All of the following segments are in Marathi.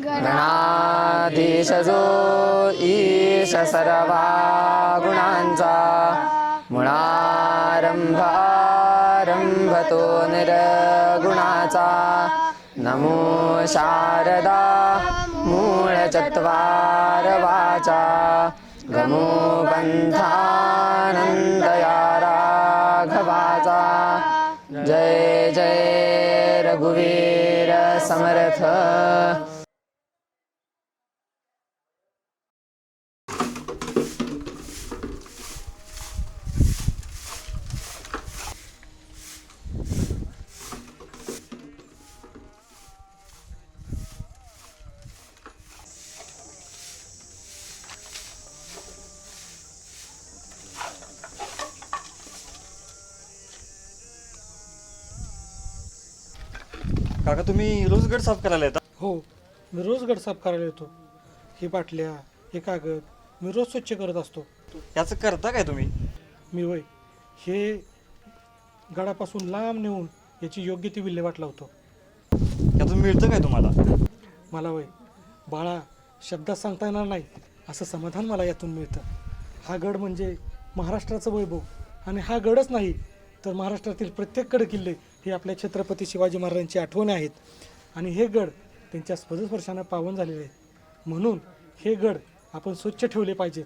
गणाधीशजो ईश सर्वा गुणांचा मुळारंभारंभतो निरगुणाचा। नमो शारदा मूळचत्वार वाचा गमो बंधानंदया राघवाचा जय जय रघुवीर समर्थ। काका तुम्ही रोज गड साफ करायला येता? हो मी रोज गड साफ करायला येतो. ही बाटल्या हे कागद मी रोज स्वच्छ करत असतो. याचं करता काय तुम्ही? मी वय हे गडापासून लांब नेऊन याची योग्य ती विल्हेवाट लावतो. यातून मिळतं काय तुम्हाला? मला वय बाळा शब्दात सांगता येणार नाही असं समाधान मला यातून मिळतं. हा गड म्हणजे महाराष्ट्राचं वैभव. आणि हा गडच नाही तर महाराष्ट्रातील प्रत्येक गड किल्ले हे आपल्या छत्रपती शिवाजी महाराजांची आठवणी आहेत. आणि हे गड त्यांच्या स्पर्शस्पर्शानं पावन झालेले आहेत. म्हणून हे गड आपण स्वच्छ ठेवले पाहिजेत.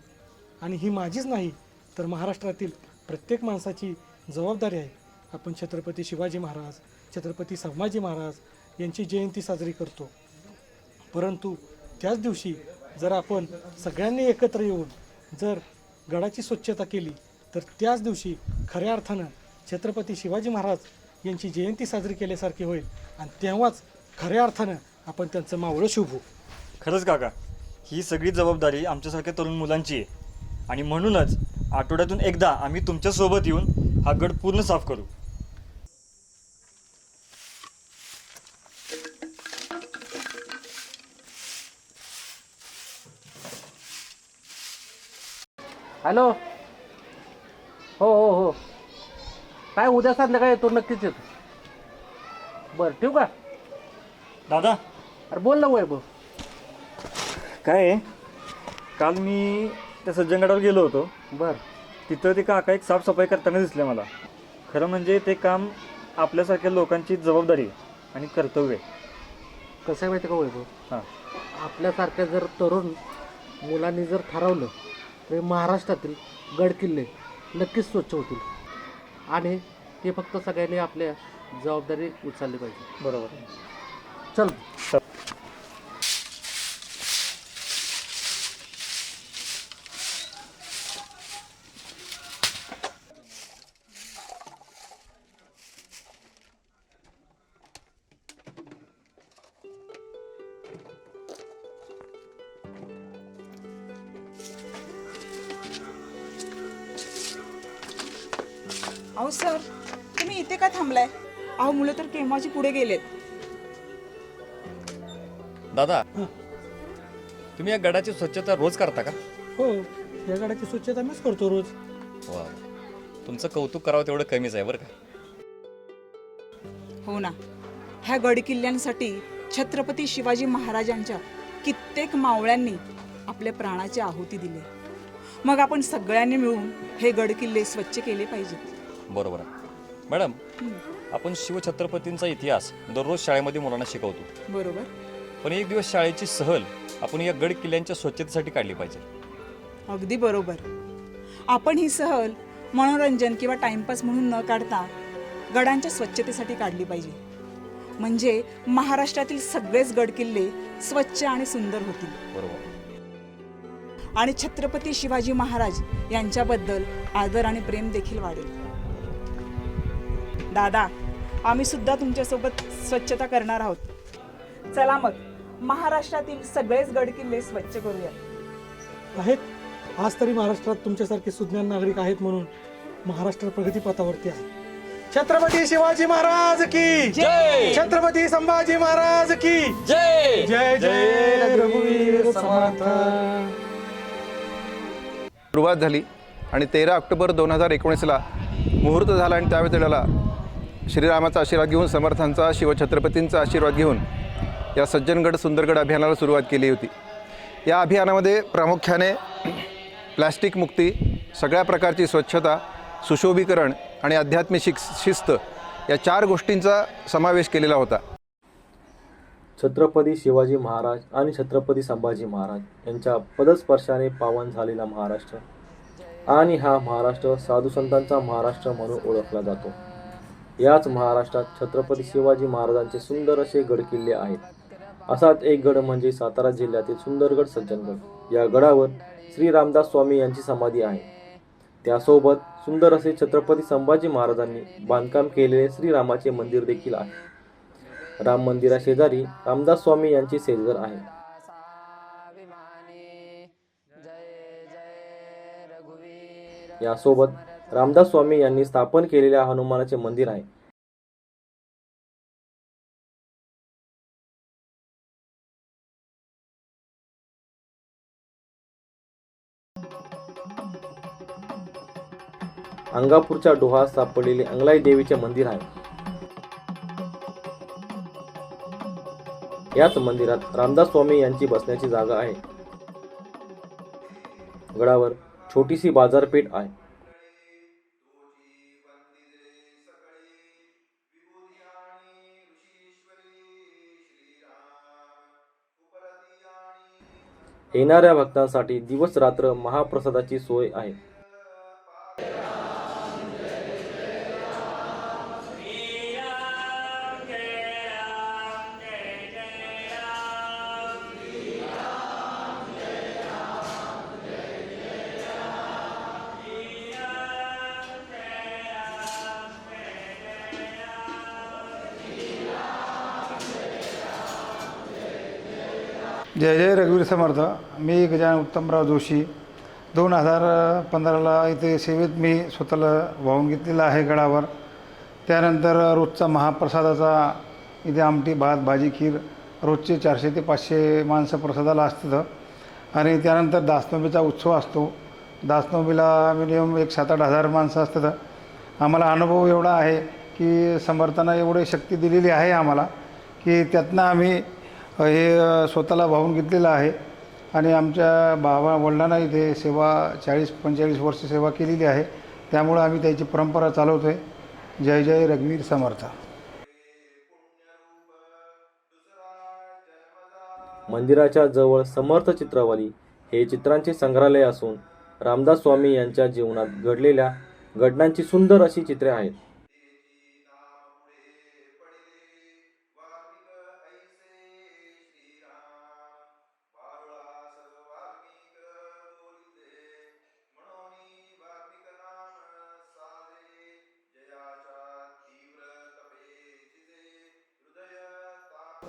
आणि ही माझीच नाही तर महाराष्ट्रातील प्रत्येक माणसाची जबाबदारी आहे. आपण छत्रपती शिवाजी महाराज छत्रपती संभाजी महाराज यांची जयंती साजरी करतो. परंतु त्याच दिवशी जर आपण सगळ्यांनी एकत्र येऊन जर गडाची स्वच्छता केली तर त्याच दिवशी खऱ्या अर्थानं छत्रपती शिवाजी महाराज यांची जयंती साजरी केल्यासारखी होईल. आणि तेव्हाच खऱ्या अर्थानं आपण त्यांचं मावळं शुभू. खरंच काका ही सगळी जबाबदारी आमच्यासारख्या तरुण मुलांची आहे. आणि म्हणूनच आठवड्यातून एकदा आम्ही तुमच्यासोबत येऊन हा गड पूर्ण साफ करू. हॅलो. हो हो हो. काय उद्या संध्याकाळी येतो नक्कीच येतो. बरं ठेवू का? दादा? अरे बोल ना वैभव. काय आहे? काल मी त्या सज्जनगडावर गेलो होतो. बरं. तिथं ते काका एक साफसफाई करताना दिसले मला. खरं म्हणजे ते काम आपल्यासारख्या लोकांची जबाबदारी आहे आणि कर्तव्य आहे. कसं आहे माहिती का वैभव? हां. आपल्यासारख्या जर तरुण मुलांनी जर ठरवलं तर महाराष्ट्रातील गड किल्ले नक्कीच स्वच्छ होतील. आणि ते फक्त सगळ्यांनी आपल्या जबाबदारी उचलली पाहिजे. बरोबर. चल. अहो सर तुम्ही इथे का थांबलाय? अहो मुलं तर केव्हाची पुढे गेलेत? दादा तुम्ही या गडाची स्वच्छता रोज करता का? हो या गडाची स्वच्छता मीच करतो रोज. वा. तुमचं कौतुक करावं तेवढं कमीच आहे बरं का? हो ना. ह्या गड किल्ल्यांसाठी छत्रपती शिवाजी महाराजांच्या कित्येक मावळ्यांनी आपल्या प्राणाची आहुती दिली. मग आपण सगळ्यांनी मिळून हे गड किल्ले स्वच्छ केले पाहिजेत. बरोबर आहे. मॅडम आपण शिवछत्रपतींचा इतिहास दररोज शाळेमध्ये मुलांना शिकवतो. बरोबर. पण एक दिवस शाळेची सहल आपण या गड किल्ल्यांच्या स्वच्छतेसाठी काढली पाहिजे. अगदी बरोबर. आपण ही सहल मनोरंजन किंवा टाइमपास म्हणून न काढता गडांच्या स्वच्छतेसाठी काढली पाहिजे. म्हणजे महाराष्ट्रातील सगळेच गड किल्ले स्वच्छ आणि सुंदर होतील. बरोबर. आणि छत्रपती शिवाजी महाराज यांच्याबद्दल आदर आणि प्रेम देखील वाढेल. दादा आम्ही सुद्धा तुमच्यासोबत स्वच्छता करणार आहोत. चला मग महाराष्ट्रातील सगळेच गड किल्ले स्वच्छ करूया आहेत? आज तरी महाराष्ट्रात तुमच्यासारखे सुज्ञान नागरिक आहेत म्हणून महाराष्ट्र प्रगतीपथावरती आहे. छत्रपती शिवाजी महाराज की! जय! छत्रपती संभाजी महाराज की! जय! जय जय रघुवीर समर्थ! सुरुवात झाली आणि तेरा ऑक्टोबर दोन हजार एकोणीसला मुहूर्त झाला आणि त्यावेळेला श्रीरामाचा आशीर्वाद घेऊन समर्थांचा शिवछत्रपतींचा आशीर्वाद घेऊन या सज्जनगड सुंदरगड अभियानाला सुरुवात केली होती. या अभियानामध्ये प्रामुख्याने प्लॅस्टिक मुक्ती सगळ्या प्रकारची स्वच्छता सुशोभीकरण आणि आध्यात्मिक शिक शिस्त या चार गोष्टींचा समावेश केलेला होता. छत्रपती शिवाजी महाराज आणि छत्रपती संभाजी महाराज यांच्या पदस्पर्शाने पावन झालेला महाराष्ट्र आणि हा महाराष्ट्र साधू संतांचा महाराष्ट्र म्हणून ओळखला जातो. याच महाराष्ट्रात छत्रपती शिवाजी महाराजांचे सुंदर असे गडकिल्ले आहेत. असाच एक गड म्हणजे सातारा जिल्ह्यातील सुंदरगड सज्जनगड. या गडावर श्री रामदास स्वामी यांची समाधी आहे. त्यासोबत सुंदर असे छत्रपती संभाजी महाराजांनी बांधकाम केलेले श्रीरामाचे मंदिर देखील आहे. राम मंदिराशेजारी रामदास स्वामी यांची सेजघर आहे. यासोबत रामदास स्वामी यांनी स्थापन केलेल्या हनुमानाचे मंदिर आहे. अंगापूरच्या डोहात सापडलेले अंगलाई देवीचे मंदिर आहे. याच मंदिरात रामदास स्वामी यांची बसण्याची जागा आहे. गडावर छोटीशी बाजारपेठ आहे. येणाऱ्या भक्तांसाठी दिवस रात्र महाप्रसादाची सोय आहे. जय जय रघुवीर समर्थ. मी गजानन उत्तमराव जोशी. दोन हजार पंधराला इथे सेवेत मी स्वतःला वाहून घेतलेला आहे गडावर. त्यानंतर रोजचा महाप्रसादाचा इथे आमटी भात भाजी खीर रोजचे चारशे ते पाचशे माणसं प्रसादाला असतात. आणि त्यानंतर दासनोबीचा उत्सव असतो. दासनोबीला मिनिमम एक सात आठ हजार माणसं असतात. आम्हाला अनुभव एवढा आहे की समर्थांना एवढी शक्ती दिलेली आहे आम्हाला की त्यातनं आम्ही हे स्वतःला वाहून घेतलेलं आहे. आणि आमच्या बाबा वडिलांना इथे सेवा चाळीस पंचेचाळीस वर्ष सेवा केलेली आहे. त्यामुळं आम्ही त्याची परंपरा चालवतो आहे जय जय रघुवीर समर्थ. मंदिराच्या जवळ समर्थ चित्रवाली हे चित्रांचे संग्रहालय असून रामदास स्वामी यांच्या जीवनात घडलेल्या घटनांची सुंदर अशी चित्रे आहेत.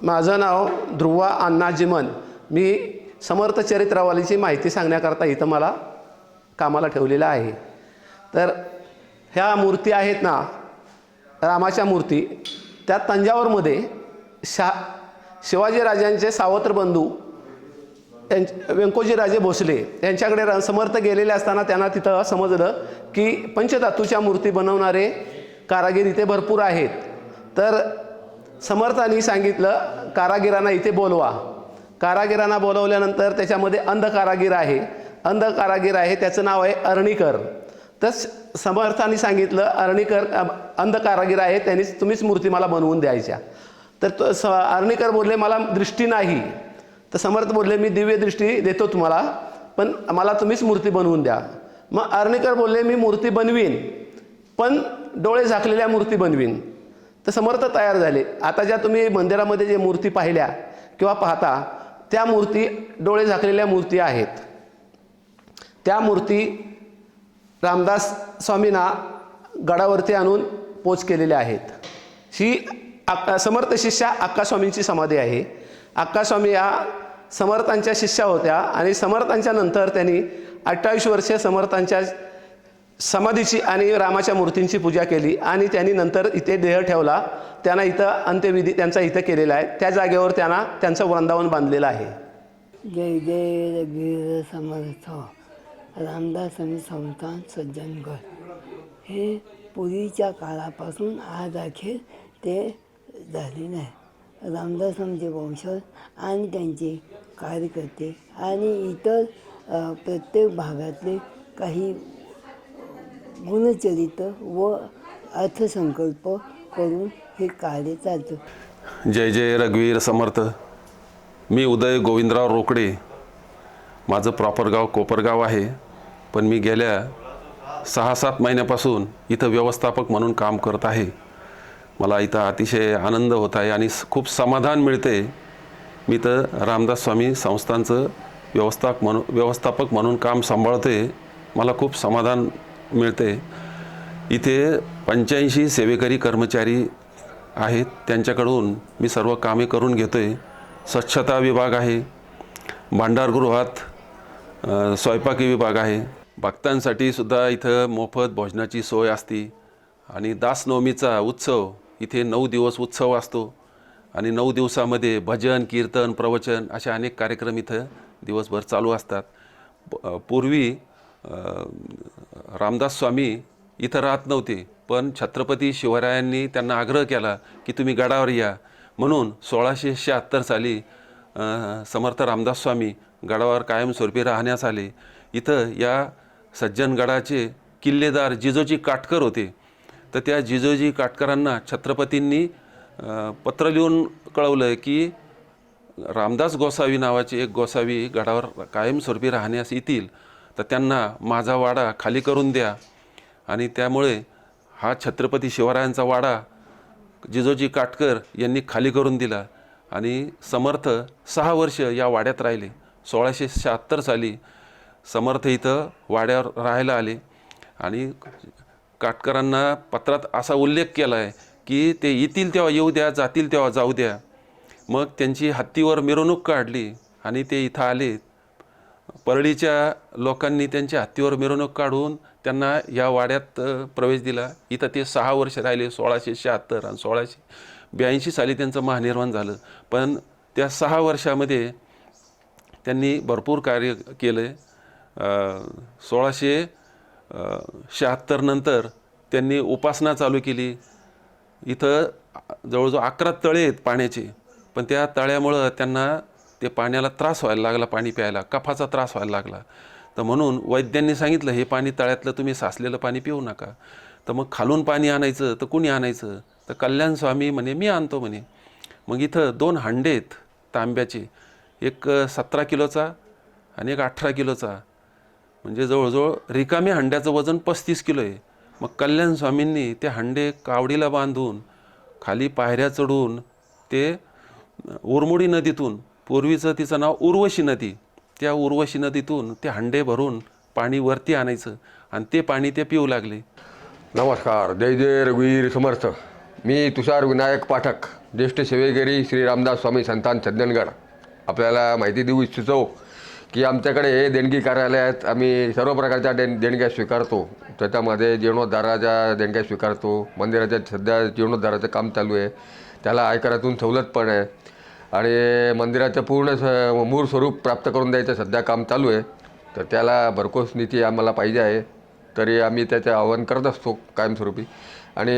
माझं नाव ध्रुवा अण्णाजीमन मी समर्थ चरित्रावालीची माहिती सांगण्याकरता इथं मला कामाला ठेवलेलं आहे. तर ह्या मूर्ती आहेत ना रामाच्या मूर्ती त्या तंजावरमध्ये शा शिवाजीराजांचे सावत्र बंधू यांचे व्यंकोजीराजे भोसले यांच्याकडे र- समर्थ गेलेले असताना त्यांना तिथं समजलं की पंचधातूच्या मूर्ती बनवणारे कारागीर इथे भरपूर आहेत. तर समर्थांनी सांगितलं कारागिरांना इथे बोलवा. कारागिरांना बोलवल्यानंतर त्याच्यामध्ये अंध कारागीर आहे. अंध कारागीर आहे त्याचं नाव आहे अर्णीकर. तर समर्थांनी सांगितलं अर्णीकर अंध कारागीर आहे त्यांनीच तुम्हीच मूर्ती मला बनवून द्यायच्या. तर तो स अर्णीकर बोलले मला दृष्टी नाही. तर समर्थ बोलले मी दिव्य दृष्टी देतो तुम्हाला पण मला तुम्हीच मूर्ती बनवून द्या. मग अर्णीकर बोलले मी मूर्ती बनवीन पण डोळे झाकलेल्या मूर्ती बनवीन. तर समर्थ तयार झाले. आता ज्या तुम्ही मंदिरामध्ये जे मूर्ती पाहिल्या किंवा पाहता त्या मूर्ती डोळे झाकलेल्या मूर्ती आहेत. त्या मूर्ती रामदास स्वामींना गडावरती आणून पोच केलेल्या आहेत. ही अक्का समर्थ शिष्या अक्कास्वामींची समाधी आहे. अक्कास्वामी या समर्थांच्या शिष्या होत्या आणि समर्थांच्या नंतर त्यांनी अठ्ठावीस वर्षे समर्थांच्या समाधीची आणि रामाच्या मूर्तींची पूजा केली आणि त्यांनी नंतर इथे देह ठेवला. त्यांना इथं अंत्यविधी त्यांचा इथं केलेला आहे. त्या जागेवर त्यांना त्यांचं वृंदावन बांधलेलं आहे. जय जय रघुवीर समर्थ. रामदास आणि संतान सज्जनगड हे पूर्वीच्या काळापासून आज अखेर ते झाले नाही. रामदास आमचे वंशज आणि त्यांचे कार्यकर्ते आणि इतर प्रत्येक भागातले काही गुणचरित व अर्थसंकल्प करून हे कार्य चालतं. जय जय रघुवीर समर्थ. मी उदय गोविंदराव रोकडे. माझं प्रॉपर गाव कोपरगाव आहे पण मी गेल्या सहा सात महिन्यापासून इथं व्यवस्थापक म्हणून काम करत आहे. मला इथं अतिशय आनंद होत आहे आणि खूप समाधान मिळते. मी तर रामदास स्वामी संस्थांचं व्यवस्थापक म्हणून व्यवस्थापक म्हणून काम सांभाळते मला खूप समाधान मिळते. इथे पंच्याऐंशी सेवेकरी कर्मचारी आहेत. त्यांच्याकडून मी सर्व कामे करून घेतो आहे स्वच्छता विभाग आहे. भांडारगृहात स्वयंपाकी विभाग आहे. भक्तांसाठी सुद्धा इथं मोफत भोजनाची सोय असते. आणि दासनवमीचा उत्सव इथे नऊ दिवस उत्सव असतो. आणि नऊ दिवसामध्ये भजन कीर्तन प्रवचन असे अनेक कार्यक्रम इथं दिवसभर चालू असतात. प- पूर्वी रामदास स्वामी इथं राहत नव्हते पण छत्रपती शिवरायांनी त्यांना आग्रह केला की तुम्ही गडावर या. म्हणून सोळाशे शहात्तर साली समर्थ रामदास स्वामी गडावर कायमस्वरूपी राहण्यास आले. इथं या सज्जनगडाचे किल्लेदार जिजोजी काटकर होते. तर त्या जिजोजी काटकरांना छत्रपतींनी पत्र लिहून कळवलं की रामदास गोसावी नावाचे एक गोसावी गडावर कायमस्वरूपी राहण्यास येतील. तर त्यांना माझा वाडा खाली करून द्या. आणि त्यामुळे हा छत्रपती शिवरायांचा वाडा जिजोजी काटकर यांनी खाली करून दिला. आणि समर्थ सहा वर्ष या वाड्यात राहिले. सोळाशे शहात्तर साली समर्थ इथं वाड्यावर राहायला आले. आणि काटकरांना पत्रात असा उल्लेख केला आहे की ते येतील तेव्हा येऊ द्या जातील तेव्हा जाऊ द्या. मग त्यांची हत्तीवर मिरवणूक काढली आणि ते इथं आले. परळीच्या लोकांनी त्यांच्या हत्तीवर मिरवणूक काढून त्यांना या वाड्यात प्रवेश दिला. इथं ते सहा वर्ष राहिले सोळाशे शहात्तर आणि सोळाशे ब्याऐंशी साली त्यांचं महानिर्माण झालं. पण त्या सहा वर्षामध्ये त्यांनी भरपूर कार्य केलं. सोळाशे शहात्तर नंतर त्यांनी उपासना चालू केली. इथं जवळजवळ अकरा तळे आहेत पाण्याचे. पण त्या तळ्यामुळं त्यांना ते पाण्याला त्रास व्हायला लागला पाणी प्यायला. कफाचा त्रास व्हायला लागला. तर म्हणून वैद्यांनी सांगितलं हे पाणी तळ्यातलं तुम्ही साचलेलं पाणी पिऊ नका. तर मग खालून पाणी आणायचं तर कुणी आणायचं? तर कल्याण स्वामी म्हणे मी आणतो म्हणे. मग इथं दोन हांडे आहेत तांब्याचे. एक सतरा किलोचा आणि एक अठरा किलोचा. म्हणजे जवळजवळ रिकाम्या हंड्याचं वजन पस्तीस किलो आहे. मग कल्याण स्वामींनी ते हंडे कावडीला बांधून खाली पायऱ्या चढून ते उरमुडी नदीतून पूर्वीचं तिचं नाव उर्वशी नदी. त्या उर्वशी नदीतून ते हंडे भरून पाणी वरती आणायचं आणि ते पाणी ते पिऊ लागले. नमस्कार. जय जय रघुवीर समर्थ. मी तुषार विनायक पाठक ज्येष्ठ सेवेकरी श्री रामदास स्वामी संतान सज्जनगड आपल्याला माहिती देऊ इच्छितो की आमच्याकडे हे देणगी कार्यालयात आम्ही सर्व प्रकारच्या देण देणग्या स्वीकारतो. त्याच्यामध्ये जीर्णोद्धाराच्या देणग्या स्वीकारतो. मंदिराच्या सध्या जीर्णोद्धाराचं काम चालू आहे. त्याला आयकरातून सवलत पण आहे. आणि मंदिराचं पूर्ण स मूळ स्वरूप प्राप्त करून द्यायचं. सध्या काम चालू आहे. तर त्याला भरघोस निधी आम्हाला पाहिजे आहे. तरी आम्ही त्याचे आवाहन करत असतो कायमस्वरूपी. आणि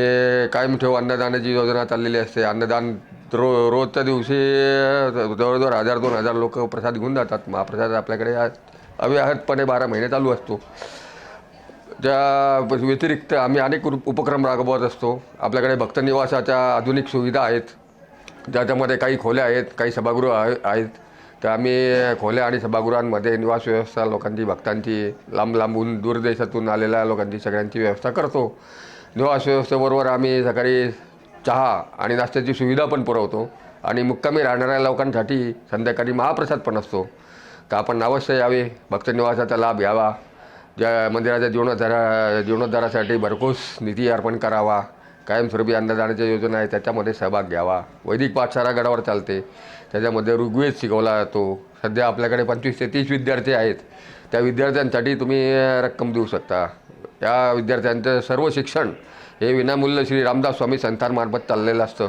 कायम ठेव अन्नदानाची योजना चाललेली असते. अन्नदान रो रोजच्या दिवशी जवळजवळ हजार दोन हजार लोक प्रसाद घेऊन जातात. महाप्रसाद आपल्याकडे अव्याहतपणे बारा महिने चालू असतो. त्या व्यतिरिक्त आम्ही अनेक उपक्रम राबवत असतो. आपल्याकडे भक्तनिवासाच्या आधुनिक सुविधा आहेत. ज्याच्यामध्ये काही खोल्या आहेत काही सभागृह आहे आहेत. तर आम्ही खोल्या आणि सभागृहांमध्ये निवास व्यवस्था लोकांची भक्तांची लांब लांबून दूरदेशातून आलेल्या लोकांची सगळ्यांची व्यवस्था करतो. निवास व्यवस्थेबरोबर आम्ही सकाळी चहा आणि नाश्त्याची सुविधा पण पुरवतो. आणि मुक्कामी राहणाऱ्या लोकांसाठी संध्याकाळी महाप्रसाद पण असतो. तर आपण अवश्य यावे. भक्तनिवासाचा लाभ घ्यावा. ज्या मंदिराच्या जीर्णोद्धारा जीर्णोद्धारासाठी भरघोस निधी अर्पण करावा. कायमस्वरूपी अन्नदानाच्या योजना आहे त्याच्यामध्ये सहभाग घ्यावा. वैदिक पाठशाळा गडावर चालते. त्याच्यामध्ये ऋग्वेद शिकवला जातो. सध्या आपल्याकडे पंचवीस ते तीस विद्यार्थी आहेत. त्या विद्यार्थ्यांसाठी तुम्ही रक्कम देऊ शकता. या विद्यार्थ्यांचं सर्व शिक्षण हे विनामूल्य श्री रामदास स्वामी संस्थानमार्फत चाललेलं असतं.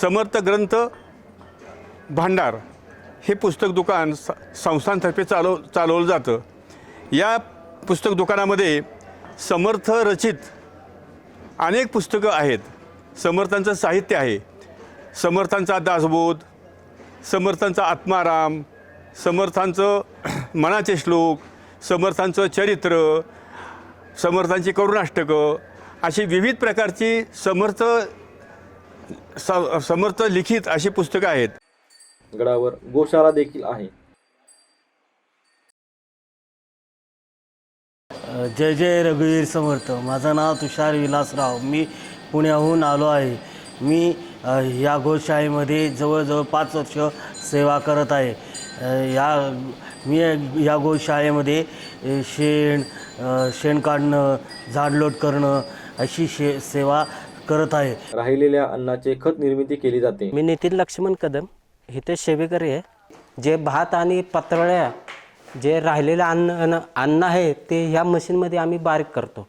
समर्थ ग्रंथ भांडार हे पुस्तक दुकान स संस्थांतर्फे चालव चालवलं जातं. या पुस्तक दुकानामध्ये समर्थ रचित अनेक पुस्तकं आहेत. समर्थांचं साहित्य आहे. समर्थांचा दासबोध समर्थांचा आत्माराम समर्थांचं मनाचे श्लोक समर्थांचं चरित्र समर्थांची करुणाष्टकं अशी विविध प्रकारची समर्थ स समर्थ लिखित अशी पुस्तकं आहेत. गडावर गोशाळा देखील आहे. जय जय रघुवीर समर्थ. माझं नाव तुषार विलासराव. मी पुण्याहून आलो आहे. मी या गोशाळेमध्ये जवळजवळ पाच वर्ष सेवा करत आहे. या मी या गोशाळेमध्ये शेण शेण काढणं झाडलोट करणं अशी शे सेवा करत आहे. राहिलेल्या अन्नाचे खत निर्मिती केली जाते. मी नितीन लक्ष्मण कदम इथे सेवेकरी आहे. जे भात आणि पत्रळ्या जे राहिलेलं अन्न अन्न- अन्न आहे ते ह्या मशीनमध्ये आम्ही बारीक करतो.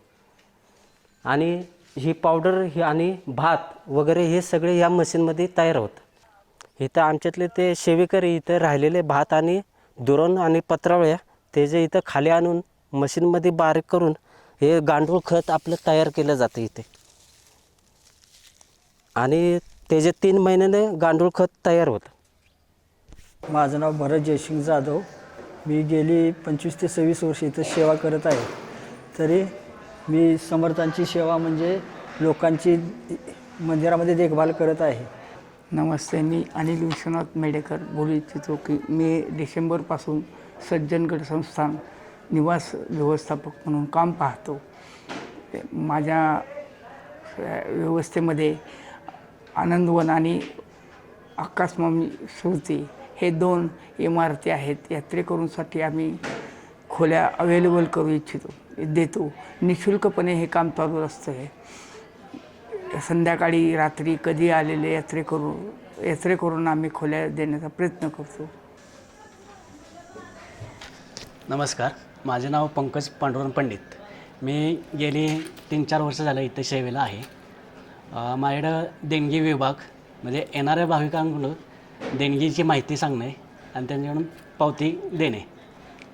आणि ही पावडर ही आणि भात वगैरे हे सगळे ह्या मशीनमध्ये तयार होतं. इथं आमच्यातले ते सेवेकरी इथं राहिलेले भात आणि दुरण आणि पत्रावळ्या ते जे इथं खाली आणून मशीनमध्ये बारीक करून हे गांडूळ खत आपलं तयार केलं जातं इथे. आणि त्याचे तीन महिन्याने गांडूळ खत तयार होतं. माझं नाव भरत जयसिंग जाधव. मी गेली पंचवीस ते सव्वीस वर्ष इथं सेवा करत आहे. तरी मी समर्थांची सेवा म्हणजे लोकांची मंदिरामध्ये देखभाल करत आहे. नमस्ते मी अनिल विश्वनाथ मेडेकर बोलू इच्छितो की मी डिसेंबरपासून सज्जनगड संस्थान निवास व्यवस्थापक म्हणून काम पाहतो. माझ्या व्यवस्थेमध्ये आनंदवन आणि आकाशमामी सुरती. हे दोन इमारती आहेत. यात्रेकरूंसाठी आम्ही खोल्या अवेलेबल करू इच्छितो देतो. निशुल्कपणे हे काम चालू असतं. आहे संध्याकाळी रात्री कधी आलेले यात्रेकरू यात्रेकरूंना आम्ही खोल्या देण्याचा प्रयत्न करतो. नमस्कार. माझे नाव पंकज पांडुरंग पंडित. मी गेली तीन चार वर्ष झालं इथे सेवेला आहे. माझ्याकडं देणगी विभाग म्हणजे येणाऱ्या भाविकांकडून देणगीची माहिती सांगणे आणि त्यांच्याकडून पावती देणे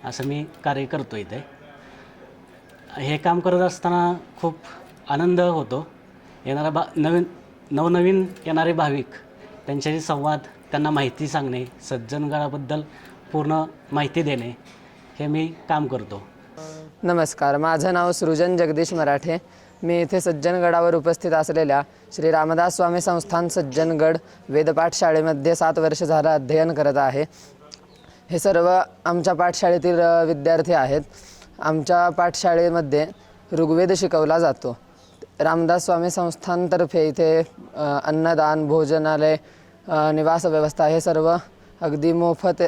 असं मी कार्य करतो इथे. हे काम करत असताना खूप आनंद होतो. येणारा बा नवीन नवनवीन येणारे भाविक त्यांच्याशी संवाद त्यांना माहिती सांगणे सज्जनगडाबद्दल पूर्ण माहिती देणे हे मी काम करतो. नमस्कार माझं नाव सृजन जगदीश मराठे. मी इथे सज्जनगडावर उपस्थित असलेल्या श्री रामदास स्वामी संस्थान सज्जनगड वेदपाठ शाळेमध्ये सात वर्ष झालं अध्ययन करत आहे. हे सर्व आमच्या पाठशाळेतील विद्यार्थी आहेत. आमच्या पाठशाळेमध्ये ऋग्वेद शिकवला जातो. रामदास स्वामी संस्थानतर्फे इथे अन्नदान भोजनालय निवास व्यवस्था हे सर्व अगदी मोफत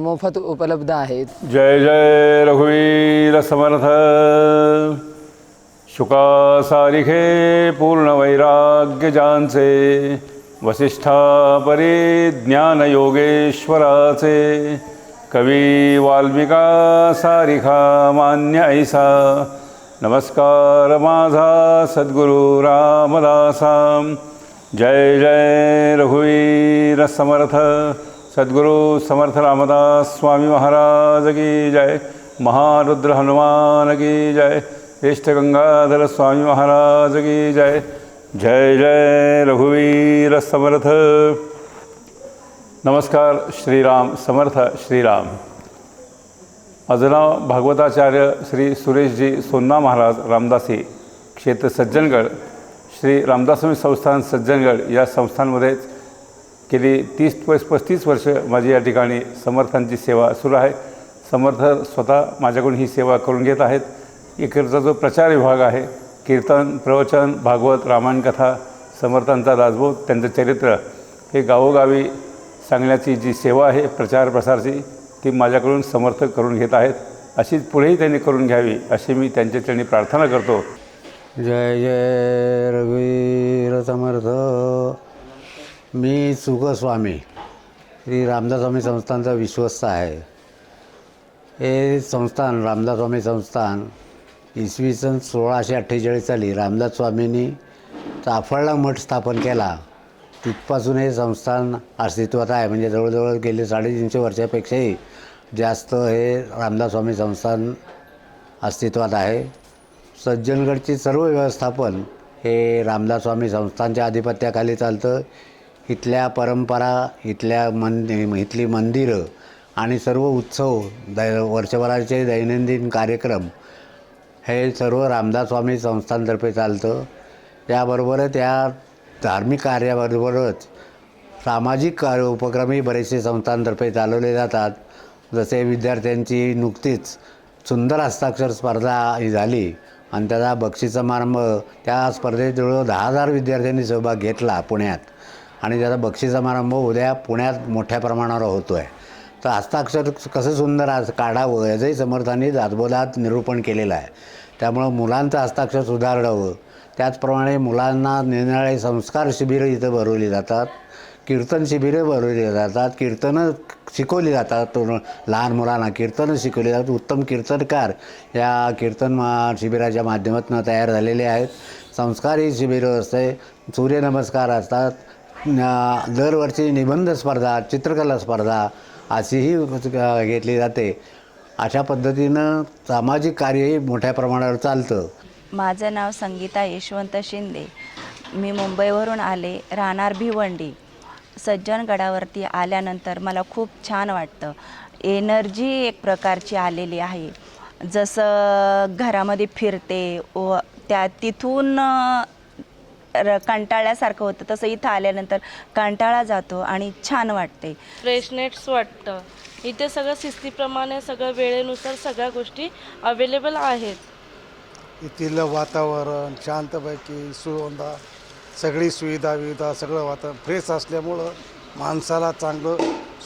मोफत उपलब्ध आहेत. जय जय रघुवीर समर्थ. शुकासारिखे पूर्ण वैराग्य वसिष्ठा परी ज्ञान योगेश्वराचे कवी वाल्मिका सारिखा मान्य ऐसा। नमस्कार माझा सद्गुरु रामदासा। जय जय रघुवीर समर्थ। सद्गुरु समर्थ रामदास स्वामी महाराज की जय। महारुद्र हनुमान की जय। इष्ट गंगाधर स्वामी महाराज की जय। जय जय रघुवीर समर्थ। नमस्कार श्रीराम समर्थ श्रीराम। माझं नाव भागवताचार्य श्री सुरेशजी सोन्ना महाराज रामदासी क्षेत्र सज्जनगड श्री रामदासमी संस्थान सज्जनगड या संस्थांमध्येच गेली तीस पस पस्तीस वर्ष माझी या ठिकाणी समर्थांची सेवा सुरू आहे. समर्थ स्वतः माझ्याकडून ही सेवा करून घेत आहेत. इकडचा जो प्रचार विभाग आहे कीर्तन प्रवचन भागवत रामायण कथा समर्थांचा दासबोध त्यांचं चरित्र हे गावोगावी सांगण्याची जी सेवा आहे प्रचार प्रसारची ती माझ्याकडून समर्थ करून घेत आहेत. अशीच पुढेही त्यांनी करून घ्यावी अशी मी त्यांच्या त्यांनी प्रार्थना करतो. जय जय रघुवीर समर्थ. मी सुखस्वामी. श्री रामदास स्वामी संस्थानचा विश्वस्त आहे. हे संस्थान रामदास स्वामी संस्थान इसवी सन सोळाशे अठ्ठेचाळीस साली रामदास स्वामींनी चाफळला मठ स्थापन केला. तिथपासून हे संस्थान अस्तित्वात आहे. म्हणजे जवळजवळ गेले साडेतीनशे वर्षापेक्षाही जास्त हे रामदास स्वामी संस्थान अस्तित्वात आहे. सज्जनगडची सर्व व्यवस्थापन हे रामदास स्वामी संस्थानच्या आधिपत्याखाली चालतं. इथल्या परंपरा इथल्या मन इथली मंदिरं आणि सर्व उत्सव दै वर्षभराचे दैनंदिन कार्यक्रम हे सर्व रामदास स्वामी संस्थानतर्फे चालतं. त्याबरोबरच त्या धार्मिक कार्याबरोबरच सामाजिक कार्य उपक्रमही बरेचसे संस्थांतर्फे चालवले जातात. जसे विद्यार्थ्यांची नुकतीच सुंदर हस्ताक्षर स्पर्धा ही झाली आणि त्याचा बक्षीस समारंभ त्या स्पर्धेत जवळ दहा हजार विद्यार्थ्यांनी सहभाग घेतला पुण्यात. आणि त्याचा बक्षीस समारंभ उद्या पुण्यात मोठ्या प्रमाणावर होतो आहे तर हस्ताक्षर कसं सुंदर आज काढावं याचंही समर्थांनी दासबोधात निरूपण केलेलं आहे. त्यामुळं मुलांचं हस्ताक्षर सुधारणावं त्याचप्रमाणे मुलांना निरनिराळे संस्कार शिबिरं इथं भरवली जातात. कीर्तन शिबिरं भरवली जातात. कीर्तनं शिकवली जातात. तो लहान मुलांना कीर्तनं शिकवली जातात. उत्तम कीर्तनकार या कीर्तन मा शिबिराच्या माध्यमातून तयार झालेले आहेत. संस्कारही शिबिरं असते. सूर्यनमस्कार असतात. दरवर्षी निबंध स्पर्धा चित्रकला स्पर्धा अशीही घेतली जाते. अशा पद्धतीनं सामाजिक कार्यही मोठ्या प्रमाणावर चालतं. माझं नाव संगीता यशवंत शिंदे. मी मुंबईवरून आले राहणार भिवंडी. सज्जनगडावरती आल्यानंतर मला खूप छान वाटतं. एनर्जी एक प्रकारची आलेली आहे. जसं घरामध्ये फिरते व त्या तिथून कंटाळल्यासारखं होतं. तसं इथं आल्यानंतर कंटाळा जातो आणि छान वाटते. फ्रेशनेट्स वाटतं. इथे सगळं शिस्तीप्रमाणे सगळं वेळेनुसार सगळ्या गोष्टी अवेलेबल आहेत. येथील वातावरण शांतपैकी सुगंधा सगळी सुविधा विविधा सगळं वातावरण फ्रेश असल्यामुळं माणसाला चांगलं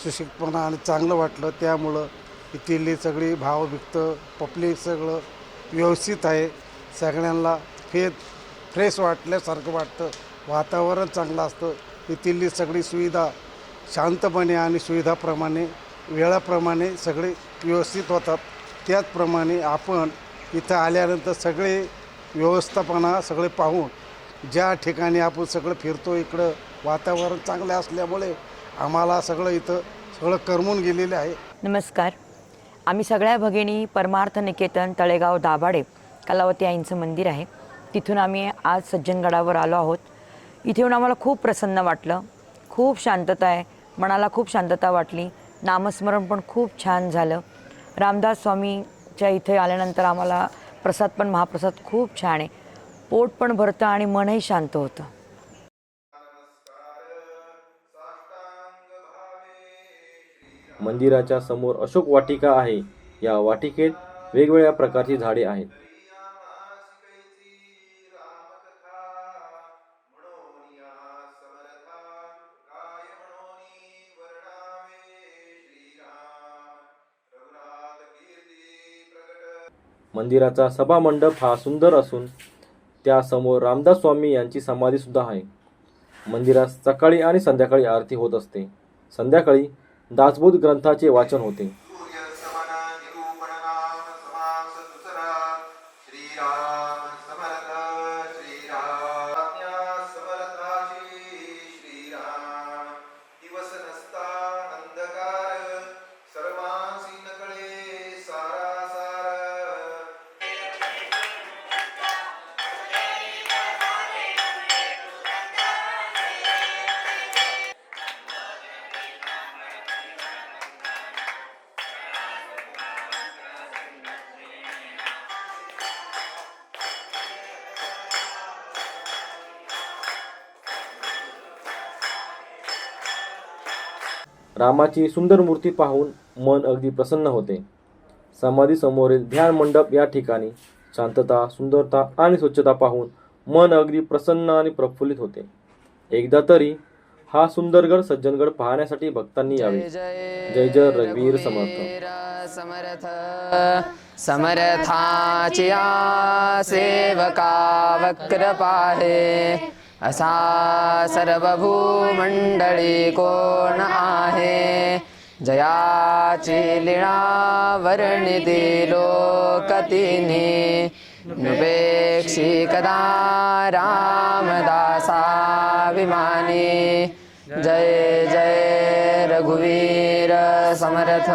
सुशिकपणा आणि चांगलं वाटलं. त्यामुळं इथली सगळी भावभिक्त पब्लिक सगळं व्यवस्थित आहे. सगळ्यांना फे फ्रेश वाटल्यासारखं वाटतं. वातावरण चांगलं असतं. इथली सगळी सुविधा शांतपणे आणि सुविधाप्रमाणे वेळाप्रमाणे सगळे व्यवस्थित होतात. त्याचप्रमाणे आपण इथं आल्यानंतर सगळे व्यवस्थापना सगळे पाहून ज्या ठिकाणी आपण सगळं फिरतो इकडं वातावरण चांगलं असल्यामुळे आम्हाला सगळं इथं सगळं करमून गेलेलं आहे. नमस्कार. आम्ही सगळ्या भगिनी परमार्थ निकेतन तळेगाव दाभाडे कलावती आईंचं मंदिर आहे. तिथून आम्ही आज सज्जनगडावर आलो आहोत. इथे येऊन आम्हाला खूप प्रसन्न वाटलं. खूप शांतता आहे. मनाला खूप शांतता वाटली. नामस्मरण पण खूप छान झालं. रामदास स्वामीच्या इथे आल्यानंतर आम्हाला प्रसाद पण महाप्रसाद खूप छान आहे. पोट पण भरतं आणि मनही शांत होतं. मंदिराच्या समोर अशोक वाटिका आहे. या वाटिकेत वेगवेगळ्या प्रकारची झाडे आहेत. मंदिराचा सभामंडप हा सुंदर असून त्यासमोर रामदास स्वामी यांची समाधी सुद्धा आहे. मंदिरात सकाळी आणि संध्याकाळी आरती होत असते. संध्याकाळी दासबोध ग्रंथाचे वाचन होते. रामाची सुंदर मूर्ती पाहून मन अगदी प्रसन्न होते. समाधी समोरील ध्यान मंडप या ठिकाणी शांतता सुंदरता आणि स्वच्छता पाहून मन अगदी प्रसन्न आणि प्रफुल्लित होते. एकदा तरी हा सुंदरगड सज्जनगड पाहण्यासाठी भक्तांनी यावे. जय जय रघुवीर समर्थ. समर्थ. समर्थाची आ सेवका वक्र पाहे असा सर्वभूमंडळी कोण आहे? जयाची लिळा वर्णिती लोकतिनी. नुपेक्षी कदा रामदासाभिमानी. जय जय रघुवीर समर्थ.